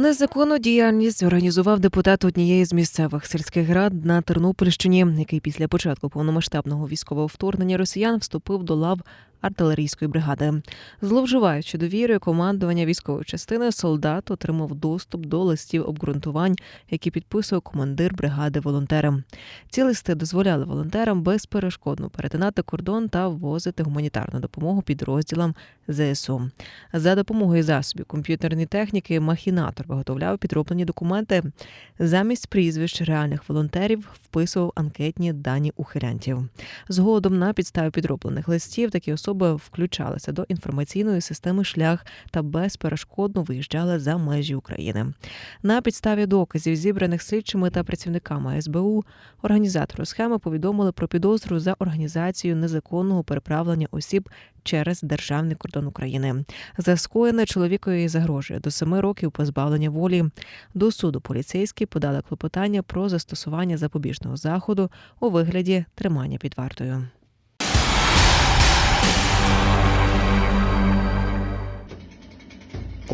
Незаконну діяльність організував депутат однієї з місцевих сільських рад на Тернопільщині, який після початку повномасштабного військового вторгнення росіян вступив до лав артилерійської бригади. Зловживаючи довірою командування військової частини, солдат отримав доступ до листів обґрунтувань, які підписував командир бригади волонтерам. Ці листи дозволяли волонтерам безперешкодно перетинати кордон та ввозити гуманітарну допомогу підрозділам ЗСУ. За допомогою засобів комп'ютерної техніки махінатор виготовляв підроблені документи. Замість прізвищ реальних волонтерів вписував анкетні дані ухилянтів. Згодом на підставі підроблених листів такі особи включалися до інформаційної системи шлях та безперешкодно виїжджали за межі України. На підставі доказів, зібраних слідчими та працівниками СБУ, організатору схеми повідомили про підозру за організацію незаконного переправлення осіб через державний кордон України. За скоєне чоловікові загрожує до семи років позбавлення волі. До суду поліцейські подали клопотання про застосування запобіжного заходу у вигляді тримання під вартою.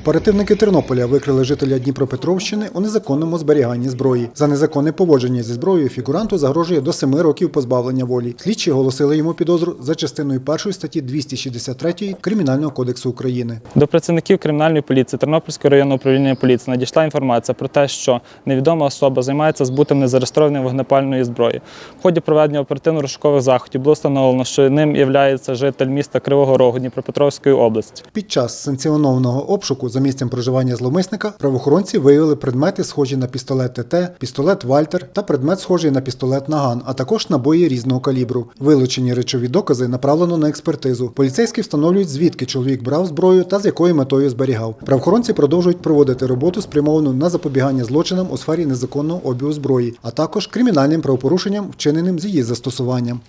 Оперативники Тернополя викрили жителя Дніпропетровщини у незаконному зберіганні зброї. За незаконне поводження зі зброєю фігуранту загрожує до семи років позбавлення волі. Слідчі оголосили йому підозру за частиною першої статті 263 Кримінального кодексу України. До працівників кримінальної поліції Тернопільського районного управління поліції надійшла інформація про те, що невідома особа займається збутом незареєстрованої вогнепальної зброї. В ході проведення оперативно-розшукових заходів було встановлено, що ним є житель міста Кривого Рогу Дніпропетровської області. Під час санкціонованого обшуку за місцем проживання зловмисника правоохоронці виявили предмети, схожі на пістолет ТТ, пістолет Вальтер та предмет, схожий на пістолет Наган, а також набої різного калібру. Вилучені речові докази направлено на експертизу. Поліцейські встановлюють, звідки чоловік брав зброю та з якою метою зберігав. Правоохоронці продовжують проводити роботу, спрямовану на запобігання злочинам у сфері незаконного обігу зброї, а також кримінальним правопорушенням, вчиненим з її застосуванням.